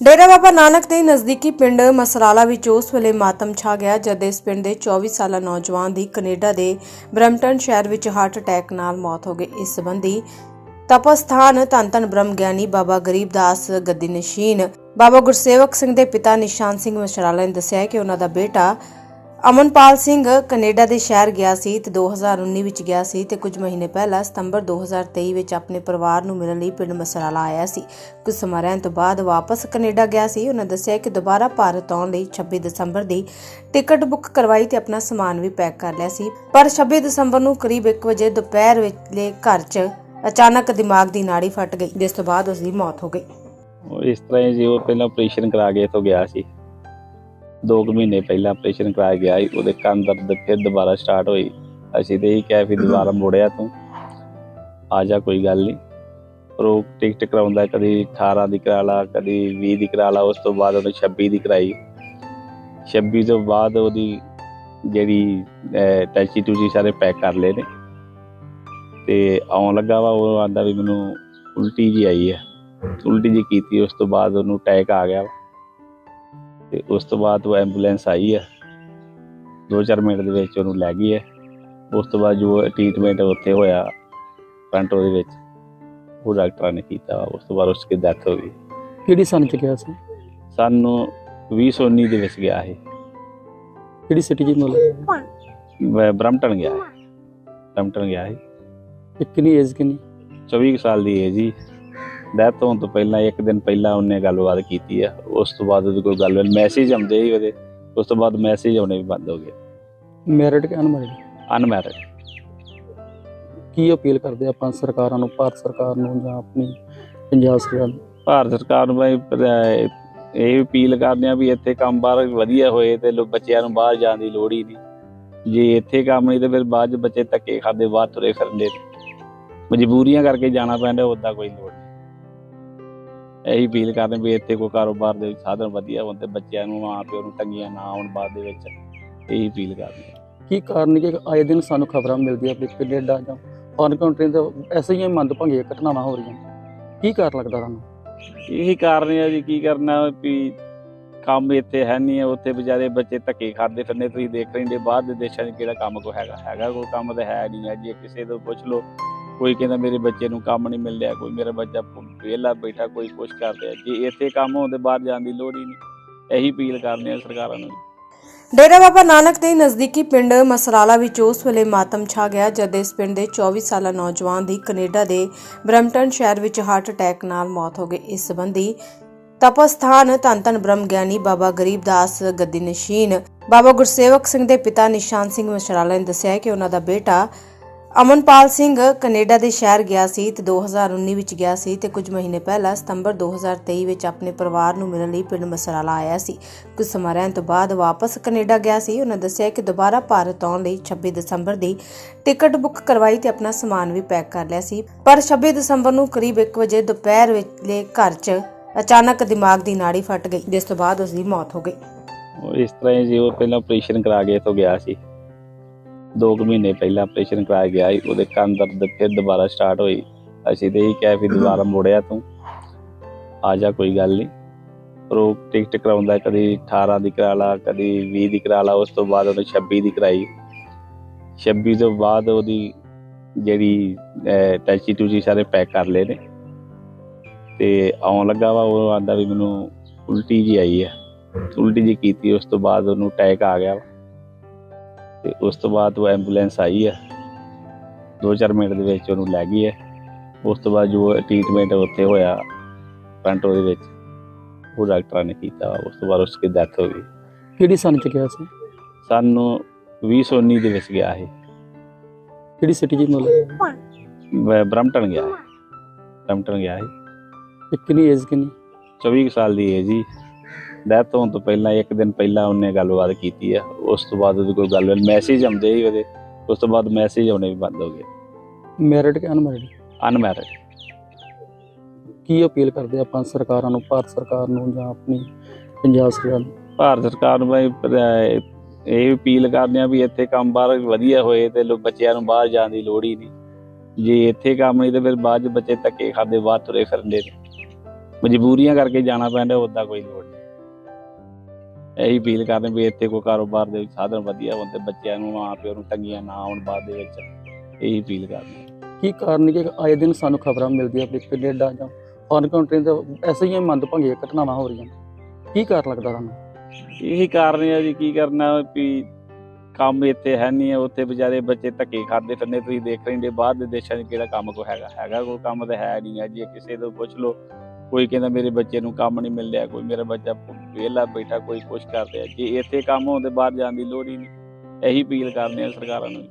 ਡੇਰਾ ਬਾਬਾ ਨਾਨਕ ਦੇ ਨਜ਼ਦੀਕੀ ਪਿੰਡ ਮਸਰਾਲਾ ਵਿੱਚ ਉਸ ਵੇਲੇ ਮਾਤਮ ਛਾ ਗਿਆ, ਜਦ ਇਸ ਪਿੰਡ ਦੇ 24 ਸਾਲਾ ਨੌਜਵਾਨ ਦੀ ਕੈਨੇਡਾ ਦੇ ਬਰੈਂਪਟਨ ਸ਼ਹਿਰ ਵਿੱਚ ਹਾਰਟ ਅਟੈਕ ਨਾਲ ਮੌਤ ਹੋ ਗਈ। ਇਸ ਸੰਬੰਧੀ ਤਪਸਥਾਨ ਧੰਨ ਧੰਨ ਬ੍ਰਹਮ ਗਿਆਨੀ ਬਾਬਾ ਗਰੀਬਦਾਸ ਗੱਦੀ ਨਸ਼ੀਨ ਬਾਬਾ ਗੁਰਸੇਵਕ ਸਿੰਘ ਦੇ ਪਿਤਾ ਨਿਸ਼ਾਨ ਸਿੰਘ ਮਸਰਾਲਾ ਨੇ ਦੱਸਿਆ ਕਿ ਉਹਨਾਂ ਦਾ ਬੇਟਾ ਅਮਨਪਾਲ ਸਿੰਘ ਕੈਨੇਡਾ ਦੇ ਸ਼ਹਿਰ ਗਿਆ ਸੀ ਤੇ 2019 ਵਿੱਚ ਗਿਆ ਸੀ ਤੇ ਕੁਝ ਮਹੀਨੇ ਪਹਿਲਾਂ ਸਤੰਬਰ 2023 ਵਿੱਚ ਆਪਣੇ ਪਰਿਵਾਰ ਨੂੰ ਮਿਲਣ ਲਈ ਪਿੰਡ ਮਸਰਾਲਾ ਆਇਆ ਸੀ। ਕੁਝ ਸਮਾਂ ਰਹਿਣ ਤੋਂ ਬਾਅਦ ਵਾਪਸ ਕੈਨੇਡਾ ਗਿਆ ਸੀ। ਉਹਨਾਂ ਦੱਸਿਆ ਕਿ ਦੁਬਾਰਾ ਭਾਰਤ ਆਉਣ ਲਈ 26 ਦਸੰਬਰ ਦੀ ਟਿਕਟ ਬੁੱਕ ਕਰਵਾਈ ਤੇ ਆਪਣਾ ਸਮਾਨ ਵੀ ਪੈਕ ਕਰ ਲਿਆ ਸੀ। ਪਰ 26 ਦਸੰਬਰ ਨੂੰ ਕਰੀਬ 1 ਵਜੇ ਦੁਪਹਿਰ ਵੇਲੇ ਘਰ 'ਚ ਅਚਾਨਕ ਦਿਮਾਗ ਦੀ ਨਾੜੀ ਫਟ ਗਈ, ਜਿਸ ਤੋਂ ਬਾਅਦ ਉਸ ਦੀ ਮੌਤ ਹੋ ਗਈ। ਇਸ ਤਰ੍ਹਾਂ ਹੀ ਜੀ, ਉਹ ਪਹਿਲਾਂ ਆਪਰੇਸ਼ਨ ਕਰਾ ਕੇ ਇੱਥੋਂ ਗਿਆ ਸੀ। 2 ਮਹੀਨੇ ਪਹਿਲਾਂ ਆਪਰੇਸ਼ਨ ਕਰਾ ਕੇ ਗਿਆ ਸੀ, ਉਹਦੇ ਕੰਨ ਦਰਦ ਫਿਰ ਦੁਬਾਰਾ ਸਟਾਰਟ ਹੋਈ। ਅਸੀਂ ਤੇ ਇਹ ਕਿਹਾ ਵੀ ਦੁਬਾਰਾ ਮੁੜਿਆ ਤੂੰ। ਆ ਜਾ, ਕੋਈ ਗੱਲ ਨਹੀਂ ਪਰ ਉਹ ਟਿਕਟ ਕਰਾਉਂਦਾ ਕਦੀ 18 ਦੀ ਕਰਾ ਲਾ, ਕਦੀ 20 ਦੀ ਕਰਾ ਲਾ, ਉਸ ਤੋਂ ਬਾਅਦ ਉਹਨੇ 26 ਦੀ ਕਰਾਈ। 26 ਤੋਂ ਬਾਅਦ ਉਹਦੀ ਜਿਹੜੀ ਟੈਚੀ ਟੂਚੀ ਸਾਰੇ ਪੈਕ ਕਰ ਲਏ ਨੇ। ਤੇ ਆਉਣ ਲੱਗਾ ਵਾ, ਉਹ ਆਂਦਾ ਵੀ ਮੈਨੂੰ ਉਲਟੀ ਜੀ ਆਈ ਹੈ ਉਲਟੀ ਜੀ ਕੀਤੀ, ਉਸ ਤੋਂ ਬਾਅਦ ਉਹਨੂੰ ਅਟੈਕ ਆ ਗਿਆ ਤੇ ਉਸ ਤੋਂ ਬਾਅਦ ਉਹ ਐਂਬੂਲੈਂਸ ਆਈ ਹੈ 2-4 ਮਿੰਟ ਦੇ ਵਿੱਚ ਉਹਨੂੰ ਲੈ ਗਈ ਹੈ ਉਸ ਤੋਂ ਬਾਅਦ ਜੋ ਟ੍ਰੀਟਮੈਂਟ ਉੱਥੇ ਹੋਇਆ ਪੈਂਟੋ ਦੇ ਵਿੱਚ ਉਹ ਡਾਕਟਰਾਂ ਨੇ ਕੀਤਾ। ਉਸ ਤੋਂ ਬਾਅਦ ਉਸਦੀ ਡੈਥ ਹੋ ਗਈ। ਕਿਹੜੀ ਸਨ ਚ ਗਿਆ ਸੀ? ਸਾਨੂੰ 2019 ਦੇ ਵਿੱਚ ਗਿਆ ਇਹ ਕਿਹੜੀ ਸਿਟੀ ਜੀ ਮਤਲਬ? ਬ- ਬਰਮਟਨ ਗਿਆ ਹੈ ਬਰਮਟਨ ਗਿਆ ਹੈ ਕਿੰਨੀ ਏਜ ਕਿੰਨੀ? 24 ਕੁ ਸਾਲ ਦੀ ਏਜ ਜੀ ਡੈਥ ਹੋਣ ਤੋਂ ਪਹਿਲਾਂ ਇੱਕ ਦਿਨ ਪਹਿਲਾਂ ਉਹਨੇ ਗੱਲਬਾਤ ਕੀਤੀ ਆ। ਉਸ ਤੋਂ ਬਾਅਦ ਉਹਦੀ ਕੋਈ ਗੱਲ ਮੈਸੇਜ ਆਉਂਦੇ ਸੀ ਉਹਦੇ। ਉਸ ਤੋਂ ਬਾਅਦ ਮੈਸੇਜ ਆਉਣੇ ਵੀ ਬੰਦ ਹੋ ਗਏ। ਮੈਰਿਡ ਕਿ ਅਨਮੈਰਿਡ ਅਨਮੈਰਿਡ ਕੀ ਅਪੀਲ ਕਰਦੇ ਆਪਾਂ ਸਰਕਾਰਾਂ ਨੂੰ ਭਾਰਤ ਸਰਕਾਰ ਨੂੰ ਜਾਂ ਆਪਣੀ ਪੰਜਾਬ ਸਰਕਾਰ ਨੂੰ? ਭਾਰਤ ਸਰਕਾਰ ਨੂੰ ਮੈਂ ਇਹ ਇਹ ਅਪੀਲ ਕਰਦੇ ਆ ਵੀ ਇੱਥੇ ਕੰਮ ਬਾਹਰ ਵਧੀਆ ਹੋਏ ਤੇ ਲੋ ਬੱਚਿਆਂ ਨੂੰ ਬਾਹਰ ਜਾਣ ਦੀ ਲੋੜ ਹੀ ਨਹੀਂ। ਜੇ ਇੱਥੇ ਕੰਮ ਨਹੀਂ ਤੇ ਫਿਰ ਬਾਅਦ ਚ ਬੱਚੇ ਧੱਕੇ ਖਾਦੇ ਬਾਹਰ ਤੁਰੇ ਫਿਰਦੇ। ਮਜਬੂਰੀਆਂ ਕਰਕੇ ਜਾਣਾ ਪੈਂਦਾ ਉਦਾਂ ਕੋਈ ਲੋੜ ਇਹੀ ਅਪੀਲ ਕਰਦੇ ਵੀ ਇੱਥੇ ਕੋਈ ਕਾਰੋਬਾਰ ਦੇ ਸਾਧਨ ਵਧੀਆ ਹੋਣ ਤੇ ਬੱਚਿਆਂ ਨੂੰ ਮਾਂ ਪਿਓ ਨੂੰ ਤੰਗੀਆਂ ਨਾ ਆਉਣ ਬਾਅਦ ਦੇ ਵਿੱਚ ਇਹੀ ਅਪੀਲ ਕਰਦੇ ਕੀ ਕਾਰਨ ਕਿ ਆਏ ਦਿਨ ਸਾਨੂੰ ਖਬਰਾਂ ਮਿਲਦੀਆਂ ਵੀ ਕੈਨੇਡਾ ਜਾਂ ਫੋਰਨ ਕੰਟਰੀ ਤੋਂ ਐਸੇ ਹੀ ਮੰਦਭੰਗੀਆਂ ਘਟਨਾਵਾਂ ਹੋ ਰਹੀਆਂ। ਕੀ ਕਾਰਨ ਲੱਗਦਾ ਤੁਹਾਨੂੰ? ਇਹੀ ਕਾਰਨ ਹੈ ਜੀ ਕੀ ਕਰਨਾ ਵੀ ਕੰਮ ਇੱਥੇ ਹੈ ਨਹੀਂ ਹੈ ਉੱਥੇ ਵਿਚਾਰੇ ਬੱਚੇ ਧੱਕੇ ਖਾਂਦੇ ਫਿਰਨੇ ਤੁਸੀਂ ਦੇਖ ਰਹੇ ਹੋ ਬਾਹਰ ਦੇ ਦੇਸ਼ਾਂ 'ਚ ਕਿਹੜਾ ਕੰਮ ਕੋ ਹੈਗਾ ਹੈਗਾ ਕੋਈ ਕੰਮ ਤਾਂ ਹੈ ਨਹੀਂ ਹੈ ਜੇ ਕਿਸੇ ਤੋਂ ਪੁੱਛ ਲਓ। ਕੋਈ ਕਹਿੰਦਾ ਮੇਰੇ ਬੱਚੇ ਨੂੰ ਕੰਮ ਨਹੀਂ ਮਿਲ ਰਿਹਾ ਕੋਈ ਮੇਰਾ ਬੱਚਾ ਵਿਹਲਾ ਬੈਠਾ, ਕੋਈ ਕੁਛ ਕਰ ਰਿਹਾ ਜੇ ਇੱਥੇ ਕੰਮ ਹੁੰਦੇ ਬਾਹਰ ਜਾਣ ਦੀ ਲੋੜ ਹੀ ਨਹੀਂ। ਇਹੀ ਅਪੀਲ ਕਰਦੇ ਆ ਸਰਕਾਰਾਂ ਨੂੰ। ਡੇਰਾ ਬਾਬਾ ਨਾਨਕ ਦੇ ਨਜ਼ਦੀਕੀ ਪਿੰਡ ਮਸਰਾਲਾ ਵਿੱਚ ਉਸ ਵੇਲੇ ਮਾਤਮ ਛਾ ਗਿਆ, ਜਦ ਇਸ ਪਿੰਡ ਦੇ 24 ਸਾਲਾ ਨੌਜਵਾਨ ਦੀ ਕੈਨੇਡਾ ਦੇ ਬਰੈਂਪਟਨ ਸ਼ਹਿਰ ਵਿੱਚ ਹਾਰਟ ਅਟੈਕ ਨਾਲ ਮੌਤ ਹੋ ਗਈ। ਇਸ ਸੰਬੰਧੀ ਤਪਸਥਾਨ ਧੰਨ ਧੰਨ ਬ੍ਰਹਮ ਗਿਆਨੀ ਬਾਬਾ ਗਰੀਬਦਾਸ ਗੱਦੀ ਨਸ਼ੀਨ ਬਾਬਾ ਗੁਰਸੇਵਕ ਸਿੰਘ ਦੇ ਪਿਤਾ ਨਿਸ਼ਾਨ ਸਿੰਘ ਮਸਰਾਲਾ ਨੇ ਦੱਸਿਆ ਕਿ ਉਹਨਾਂ ਦਾ ਬੇਟਾ ਅਮਨਪਾਲ ਸਿੰਘ ਕੈਨੇਡਾ ਦੇ ਸ਼ਹਿਰ ਗਿਆ ਸੀ ਤੇ 2019 ਵਿੱਚ ਗਿਆ ਸੀ ਤੇ ਕੁਝ ਮਹੀਨੇ ਪਹਿਲਾਂ ਸਤੰਬਰ 2023 ਵਿੱਚ ਆਪਣੇ ਪਰਿਵਾਰ ਨੂੰ ਮਿਲਣ ਲਈ ਪਿੰਡ ਮਸਰਾਲਾ ਆਇਆ ਸੀ। ਕੁਝ ਸਮਾਂ ਰਹਿਣ ਤੋਂ ਬਾਅਦ ਵਾਪਸ ਕੈਨੇਡਾ ਗਿਆ ਸੀ। ਉਹਨਾਂ ਦੱਸਿਆ ਕਿ ਦੁਬਾਰਾ ਭਾਰਤ ਆਉਣ ਲਈ 26 ਦਸੰਬਰ ਦੀ ਟਿਕਟ ਬੁੱਕ ਕਰਵਾਈ ਤੇ ਆਪਣਾ ਸਮਾਨ ਵੀ ਪੈਕ ਕਰ ਲਿਆ ਸੀ। ਪਰ 26 ਦਸੰਬਰ ਨੂੰ ਕਰੀਬ 1 ਵਜੇ ਦੁਪਹਿਰ ਵੇਲੇ ਘਰ 'ਚ ਅਚਾਨਕ ਦਿਮਾਗ ਦੀ ਨਾੜੀ ਫਟ ਗਈ, ਜਿਸ ਤੋਂ ਬਾਅਦ ਉਸ ਦੀ ਮੌਤ ਹੋ ਗਈ। ਇਸ ਤਰ੍ਹਾਂ ਹੀ ਜੀ, ਉਹ ਪਹਿਲਾਂ ਆਪਰੇਸ਼ਨ ਕਰਾ ਕੇ ਇੱਥੋਂ ਗਿਆ ਸੀ। 2 ਮਹੀਨੇ ਪਹਿਲਾਂ ਆਪਰੇਸ਼ਨ ਕਰਾ ਗਿਆ ਸੀ, ਉਹਦੇ ਕੰਨ ਦਰਦ ਫਿਰ ਦੁਬਾਰਾ ਸਟਾਰਟ ਹੋਈ। ਅਸੀਂ ਤੇ ਇਹ ਕਿਹਾ ਵੀ ਦੁਬਾਰਾ ਮੁੜਿਆ ਤੂੰ, ਆ ਜਾ, ਕੋਈ ਗੱਲ ਨਹੀਂ ਪਰ ਉਹ ਟਿਕਟ ਕਰਾਉਂਦਾ, ਕਦੀ 18 ਦੀ ਕਰਾ ਲਾ, ਕਦੀ 20 ਦੀ ਕਰਾ ਲਾ, ਉਸ ਤੋਂ ਬਾਅਦ ਉਹਨੇ 26 ਦੀ ਕਰਾਈ। 26 ਤੋਂ ਬਾਅਦ ਉਹਦੀ ਜਿਹੜੀ ਟੈਚੀ ਟੂਚੀ ਸਾਰੇ ਪੈਕ ਕਰ ਲਏ ਨੇ। ਤੇ ਆਉਣ ਲੱਗਾ ਵਾ, ਉਹ ਆਂਦਾ ਵੀ ਮੈਨੂੰ ਉਲਟੀ ਜੀ ਆਈ ਹੈ ਉਲਟੀ ਜੀ ਕੀਤੀ, ਉਸ ਤੋਂ ਬਾਅਦ ਉਹਨੂੰ ਅਟੈਕ ਆ ਗਿਆ ਤੇ ਉਸ ਤੋਂ ਬਾਅਦ ਉਹ ਐਂਬੂਲੈਂਸ ਆਈ ਹੈ। 2-4 ਮਿੰਟ ਦੇ ਵਿੱਚ ਉਹਨੂੰ ਲੈ ਗਈ ਹੈ। ਉਸ ਤੋਂ ਬਾਅਦ ਜੋ ਟ੍ਰੀਟਮੈਂਟ ਉੱਥੇ ਹੋਇਆ ਪੈਂਟੋ ਦੇ ਵਿੱਚ ਉਹ ਡਾਕਟਰਾਂ ਨੇ ਕੀਤਾ। ਉਸ ਤੋਂ ਬਾਅਦ ਉਸਦੀ ਡੈਥ ਹੋ ਗਈ। ਕਿਹੜੀ ਸਨ ਚ ਗਿਆ ਸੀ? ਸਾਨੂੰ 2019 ਦੇ ਵਿੱਚ ਗਿਆ ਇਹ। ਕਿਹੜੀ ਸਿਟੀ ਜੀ ਮਤਲਬ? ਬ- ਬਰਮਟਨ ਗਿਆ। ਹੈ ਬਰਮਟਨ ਗਿਆ ਹੈ ਕਿੰਨੀ ਏਜ ਕਿੰਨੀ? 24 ਕੁ ਸਾਲ ਦੀ ਹੈ। ਜੀ ਡੈਥ ਹੋਣ ਤੋਂ ਪਹਿਲਾਂ ਇੱਕ ਦਿਨ ਪਹਿਲਾਂ ਉਹਨੇ ਗੱਲਬਾਤ ਕੀਤੀ ਆ। ਉਸ ਤੋਂ ਬਾਅਦ ਉਹਦੀ ਕੋਈ ਗੱਲ ਮੈਸੇਜ ਆਉਂਦੇ ਸੀ ਉਹਦੇ। ਉਸ ਤੋਂ ਬਾਅਦ ਮੈਸੇਜ ਆਉਣੇ ਵੀ ਬੰਦ ਹੋ ਗਏ। ਮੈਰਿਡ ਕਿ ਅਨਮੈਰਿਡ ਅਨਮੈਰਿਡ ਕੀ ਅਪੀਲ ਕਰਦੇ ਆਪਾਂ ਸਰਕਾਰਾਂ ਨੂੰ ਭਾਰਤ ਸਰਕਾਰ ਨੂੰ ਜਾਂ ਆਪਣੀ ਪੰਜਾਬ ਸਰਕਾਰ ਨੂੰ? ਭਾਰਤ ਸਰਕਾਰ ਨੂੰ ਮੈਂ ਇਹ ਅਪੀਲ ਕਰਦੇ ਆ ਵੀ ਇੱਥੇ ਕੰਮ ਬਾਹਰ ਵਧੀਆ ਹੋਏ ਤੇ ਲੋ ਬੱਚਿਆਂ ਨੂੰ ਬਾਹਰ ਜਾਣ ਦੀ ਲੋੜ ਹੀ ਨਹੀਂ। ਜੇ ਇੱਥੇ ਕੰਮ ਨਹੀਂ ਤੇ ਫਿਰ ਬਾਅਦ ਚ ਬੱਚੇ ਧੱਕੇ ਖਾਂਦੇ ਬਾਹਰ ਤੁਰੇ ਫਿਰਦੇ ਨੇ ਮਜਬੂਰੀਆਂ ਕਰਕੇ ਜਾਣਾ ਪੈਂਦਾ ਉਦਾਂ ਕੋਈ ਲੋੜ ਨਹੀਂ। ਇਹੀ ਅਪੀਲ ਕਰਦੇ ਵੀ ਇੱਥੇ ਕੋਈ ਕਾਰੋਬਾਰ ਦੇ ਸਾਧਨ ਵਧੀਆ ਹੋਣ ਤੇ ਬੱਚਿਆਂ ਨੂੰ ਮਾਂ ਪਿਓ ਨੂੰ ਤੰਗੀਆਂ ਨਾ ਆਉਣ ਬਾਅਦ ਦੇ ਵਿੱਚ ਇਹੀ ਅਪੀਲ ਕਰਦੇ ਕੀ ਕਾਰਨ ਕਿ ਆਏ ਦਿਨ ਸਾਨੂੰ ਖਬਰਾਂ ਮਿਲਦੀਆਂ ਵੀ ਕੈਨੇਡਾ ਜਾਂ ਫੋਰਨ ਕੰਟਰੀ ਤੋਂ ਐਸੇ ਹੀ ਮੰਦਭਾਗੀਆਂ ਘਟਨਾਵਾਂ ਹੋ ਰਹੀਆਂ ਕੀ ਕਾਰਨ ਲੱਗਦਾ ਤੁਹਾਨੂੰ? ਇਹੀ ਕਾਰਨ ਹੈ ਜੀ ਕੀ ਕਰਨਾ ਵੀ ਕੰਮ ਇੱਥੇ ਹੈ ਨਹੀਂ ਹੈ ਉੱਥੇ ਵਿਚਾਰੇ ਬੱਚੇ ਧੱਕੇ ਖਾਂਦੇ ਫਿਰਦੇ ਤੁਸੀਂ ਦੇਖ ਰਹੇ ਹੋ ਬਾਹਰ ਦੇ ਦੇਸ਼ਾਂ 'ਚ ਕਿਹੜਾ ਕੰਮ ਕੋ ਹੈਗਾ ਹੈਗਾ ਕੋਈ ਕੰਮ ਤਾਂ ਹੈ ਨਹੀਂ ਹੈ ਜੇ ਕਿਸੇ ਤੋਂ ਪੁੱਛ ਲਓ। ਕੋਈ ਕਹਿੰਦਾ ਮੇਰੇ ਬੱਚੇ ਨੂੰ ਕੰਮ ਨਹੀਂ ਮਿਲ ਰਿਹਾ, ਕੋਈ ਮੇਰਾ ਬੱਚਾ ਵਿਹਲਾ ਬੈਠਾ, ਕੋਈ ਕੁਛ ਕਰ ਰਿਹਾ। ਜੇ ਇੱਥੇ ਕੰਮ ਹੋਣ ਤੇ ਬਾਹਰ ਜਾਣ ਦੀ ਲੋੜ ਹੀ ਨਹੀਂ, ਇਹੀ ਅਪੀਲ ਕਰਦੇ ਆ ਸਰਕਾਰਾਂ ਨੂੰ।